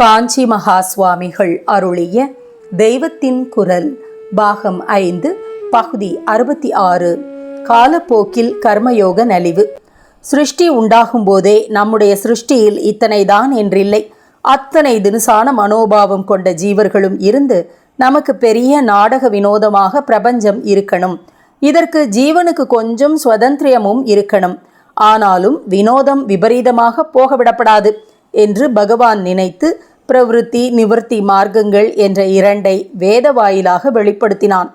காஞ்சி மகா சுவாமிகள் அருளிய தெய்வத்தின் குரல் பாகம் ஐந்து பகுதி அறுபத்தி ஆறு. காலப்போக்கில் கர்மயோக நலிவு. சிருஷ்டி உண்டாகும் போதே நம்முடைய சிருஷ்டியில் இத்தனைதான் என்றில்லை. அத்தனை தினுசான மனோபாவம் கொண்ட ஜீவர்களும் இருந்து நமக்கு பெரிய நாடக வினோதமாக பிரபஞ்சம் இருக்கணும். இதற்கு ஜீவனுக்கு கொஞ்சம் சுதந்திரியமும் இருக்கணும். ஆனாலும் வினோதம் விபரீதமாக போகவிடப்படாது என்று பகவான் நினைத்து பிரவிருத்தி நிவர்த்தி மார்க்கங்கள் என்ற இரண்டை வேத வாயிலாக வெளிப்படுத்தினான்.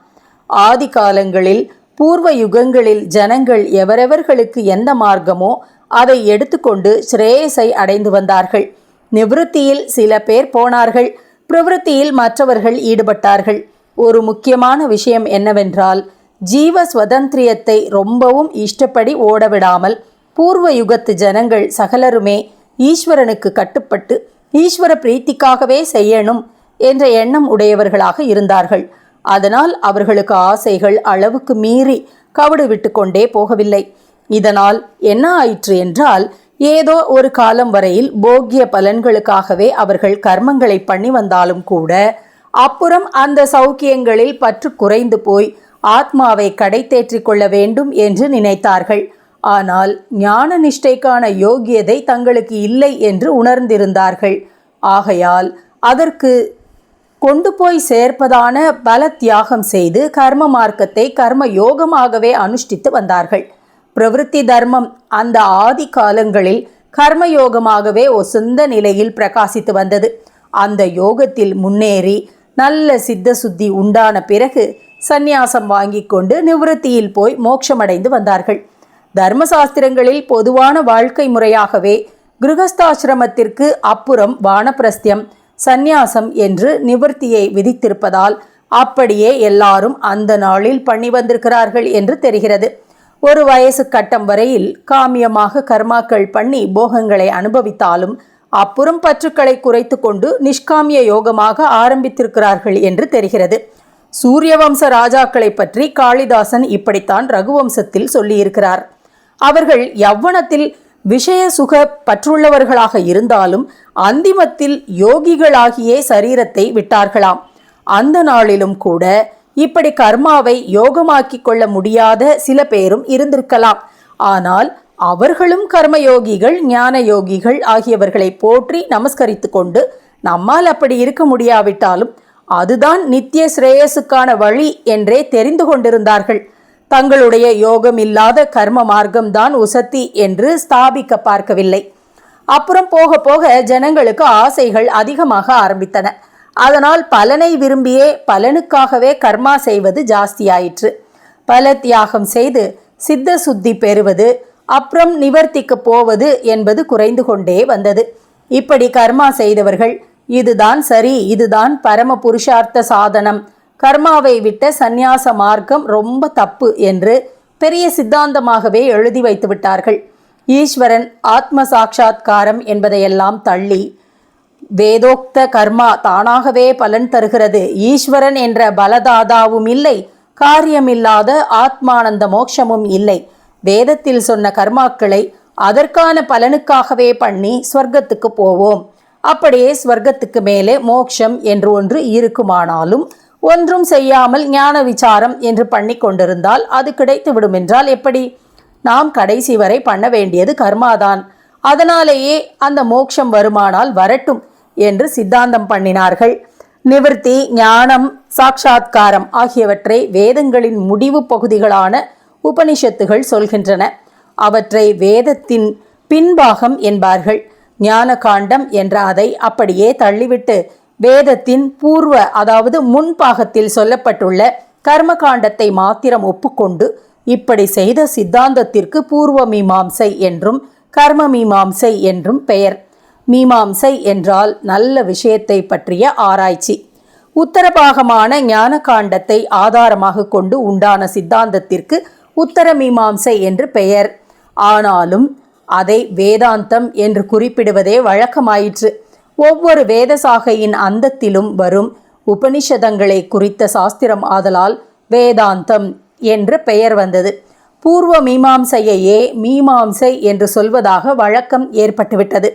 ஆதி காலங்களில் பூர்வ யுகங்களில் ஜனங்கள் எவரெவர்களுக்கு எந்த மார்க்கமோ அதை எடுத்துக்கொண்டு ஸ்ரேயஸை அடைந்து வந்தார்கள். நிவிருத்தியில் சில பேர் போனார்கள். பிரவிருத்தியில் மற்றவர்கள் ஈடுபட்டார்கள். ஒரு முக்கியமான விஷயம் என்னவென்றால் ஜீவ சுதந்திரியத்தை ரொம்பவும் இஷ்டப்படி ஓடவிடாமல் பூர்வ யுகத்து ஜனங்கள் சகலருமே ஈஸ்வரனுக்கு கட்டுப்பட்டு ஈஸ்வர பிரீத்திக்காகவே செய்யணும் என்ற எண்ணம் உடையவர்களாக இருந்தார்கள். அதனால் அவர்களுக்கு ஆசைகள் அளவுக்கு மீறி கவடு விட்டு கொண்டே போகவில்லை. இதனால் என்ன ஆயிற்று என்றால் ஏதோ ஒரு காலம் வரையில் போக்கிய பலன்களுக்காகவே அவர்கள் கர்மங்களை பண்ணி வந்தாலும் கூட அப்புறம் அந்த சௌக்கியங்களில் பற்று குறைந்து போய் ஆத்மாவை கடை தேற்றிக் கொள்ள வேண்டும் என்று நினைத்தார்கள். ஆனால் ஞான நிஷ்டைக்கான யோகியதை தங்களுக்கு இல்லை என்று உணர்ந்திருந்தார்கள். ஆகையால் அதற்கு கொண்டு போய் சேர்ப்பதான பல தியாகம் செய்து கர்ம மார்க்கத்தை கர்ம யோகமாகவே அனுஷ்டித்து வந்தார்கள். பிரவிற்த்தி தர்மம் அந்த ஆதி காலங்களில் கர்மயோகமாகவே ஒசந்த நிலையில் பிரகாசித்து வந்தது. அந்த யோகத்தில் முன்னேறி நல்ல சித்த சுத்தி உண்டான பிறகு சந்நியாசம் வாங்கி கொண்டு நிவிருத்தியில் போய் மோட்சமடைந்து வந்தார்கள். தர்மசாஸ்திரங்களில் பொதுவான வாழ்க்கை முறையாகவே கிருகஸ்தாசிரமத்திற்கு அப்புறம் வானப்பிரஸ்தியம் சந்நியாசம் என்று நிவர்த்தியை விதித்திருப்பதால் அப்படியே எல்லாரும் அந்த நாளில் பண்ணி வந்திருக்கிறார்கள் என்று தெரிகிறது. ஒரு வயசு கட்டம் வரையில் காமியமாக கர்மாக்கள் பண்ணி போகங்களை அனுபவித்தாலும் அப்புறம் பற்றுக்களை குறைத்து கொண்டு நிஷ்காமிய யோகமாக ஆரம்பித்திருக்கிறார்கள் என்று தெரிகிறது. சூரியவம்ச ராஜாக்களை பற்றி காளிதாசன் இப்படித்தான் ரகுவம்சத்தில் சொல்லியிருக்கிறார். அவர்கள் யவ்வனத்தில் விஷய சுக பற்றுள்ளவர்களாக இருந்தாலும் அந்திமத்தில் யோகிகளாகியே சரீரத்தை விட்டார்களாம். அந்த நாளிலும் கூட இப்படி கர்மாவை யோகமாக்கிக் கொள்ள முடியாத சில பேரும் இருந்திருக்கலாம். ஆனால் அவர்களும் கர்மயோகிகள் ஞான யோகிகள் ஆகியவர்களை போற்றி நமஸ்கரித்து கொண்டு நம்மால் அப்படி இருக்க முடியாவிட்டாலும் அதுதான் நித்திய ஸ்ரேயஸுக்கான வழி என்றே தெரிந்து கொண்டிருந்தார்கள். தங்களுடைய யோகம் இல்லாத கர்ம மார்க்கம்தான் உசத்தி என்று ஸ்தாபிக்க பார்க்கவில்லை. அப்புறம் போக போக ஜனங்களுக்கு ஆசைகள் அதிகமாக ஆரம்பித்தன. அதனால் பலனை விரும்பியே பலனுக்காகவே கர்மா செய்வது ஜாஸ்தியாயிற்று. பல தியாகம் செய்து சித்த சுத்தி பெறுவது அப்புறம் நிவர்த்திக்கு போவது என்பது குறைந்து கொண்டே வந்தது. இப்படி கர்மா செய்தவர்கள் இதுதான் சரி இதுதான் பரம புருஷார்த்த சாதனம் கர்மாவை விட்ட சந்நியாச மார்க்கம் ரொம்ப தப்பு என்று பெரிய சித்தாந்தமாகவே எழுதி வைத்து விட்டார்கள். ஈஸ்வரன் ஆத்ம சாட்சா்காரம் என்பதையெல்லாம் தள்ளி வேதோக்த கர்மா தானாகவே பலன் தருகிறது. ஈஸ்வரன் என்ற பலதாதாவும் இல்லை காரியமில்லாத ஆத்மானந்த மோட்சமும் இல்லை. வேதத்தில் சொன்ன கர்மாக்களை அதற்கான பலனுக்காகவே பண்ணி ஸ்வர்க்கத்துக்கு போவோம். அப்படியே ஸ்வர்க்கத்துக்கு மேலே மோக்ஷம் என்று ஒன்று இருக்குமானாலும் ஒன்றும் செய்யாமல் ஞான விசாரம் என்று பண்ணி கொண்டிருந்தால் அது கிடைத்து விடும் என்றால் எப்படி? நாம் கடைசி வரை பண்ண வேண்டியது கர்மாதான். அதனாலேயே அந்த மோட்சம் வருமானால் வரட்டும் என்று சித்தாந்தம் பண்ணினார்கள். நிவர்த்தி ஞானம் சாட்சா்காரம் ஆகியவற்றை வேதங்களின் முடிவு பகுதிகளான உபனிஷத்துகள் சொல்கின்றன. அவற்றை வேதத்தின் பின்பாகம் என்பார்கள். ஞான காண்டம் என்ற அதை அப்படியே தள்ளிவிட்டு வேதத்தின் பூர்வ அதாவது முன்பாகத்தில் சொல்லப்பட்டுள்ள கர்ம காண்டத்தை மாத்திரம் ஒப்புக்கொண்டு இப்படி செய்த சித்தாந்தத்திற்கு பூர்வ மீமாம்சை என்றும் கர்ம மீமாம்சை என்றும் பெயர். மீமாம்சை என்றால் நல்ல விஷயத்தை பற்றிய ஆராய்ச்சி. உத்தரபாகமான ஞான காண்டத்தை ஆதாரமாக கொண்டு உண்டான சித்தாந்தத்திற்கு உத்தர மீமாம்சை என்று பெயர். ஆனாலும் அதை வேதாந்தம் என்று குறிப்பிடுவதே வழக்கமாயிற்று. ஒவ்வொரு வேதசாகையின் அந்தத்திலும் வரும் உபனிஷதங்களை குறித்த சாஸ்திரம் ஆதலால் வேதாந்தம் என்று பெயர் வந்தது. பூர்வ மீமாம்சையையே மீமாம்சை என்று சொல்வதாக வழக்கம் ஏற்பட்டுவிட்டது.